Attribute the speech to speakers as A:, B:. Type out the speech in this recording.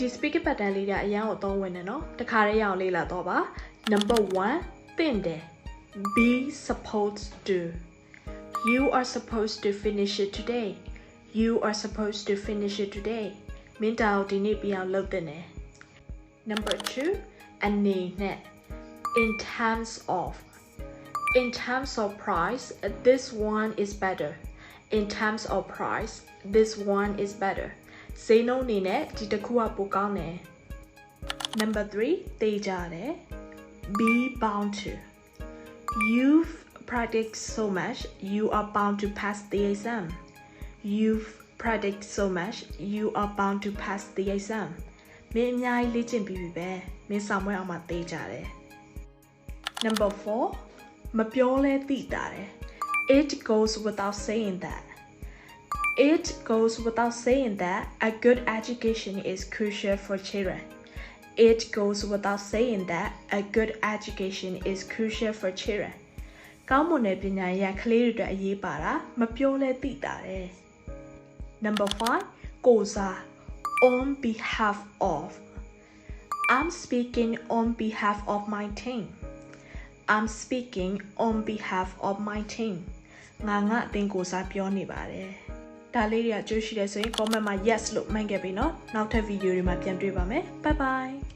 A: ဒီ speaking pattern လေးတွေအရင်ကိုသုံးဝင်တယ်နော်တခါတည်းရအောင်လေ့လာတော့ပါ number 1တင့်တယ် be supposed to you are supposed to finish it today you are supposed to finish it today မင်းတာကိုဒီနေ့ပြအောင်လုပ်တဲ့နယ် number 2အနေနဲ့ in terms of in terms of price this one is better in terms of price this one is better ဈေးနှုန်းအနေနဲ့ဒီတစ်ခုကပိုကောင်းတယ် number 3တေးကြတယ် be bound to you've practiced so much you are bound to pass the exam you've practiced so much you are bound to pass the exam မင်းအများကြီးလေ့ကျင့်ပြီးပြီပဲမင်းဆောင်မွဲအောင်မှတေးကြတယ် number 4မပြောလဲသိတာတယ် it goes without saying that It goes without saying that a good education is crucial for children. It goes without saying that a good education is crucial for children. ကောင်းမွန်တဲ့ပညာရေးကကလေးတွေအတွက်အရေးပါတာမပြောလဲသိတာတယ် Number 5ကိုစား on behalf of I'm speaking on behalf of my team I'm speaking on behalf of my team ငါငါအသင်ကိုစားပြောနေပါတယ် ဒါလေးတွေကကြိုးရှိတယ်ဆိုရင် comment မှာ yes လို့မှတ်ခဲ့ပြီเนาะနောက်ထပ်ဗီဒီယိုတွေမှာပြန်တွေ့ပါမယ် bye bye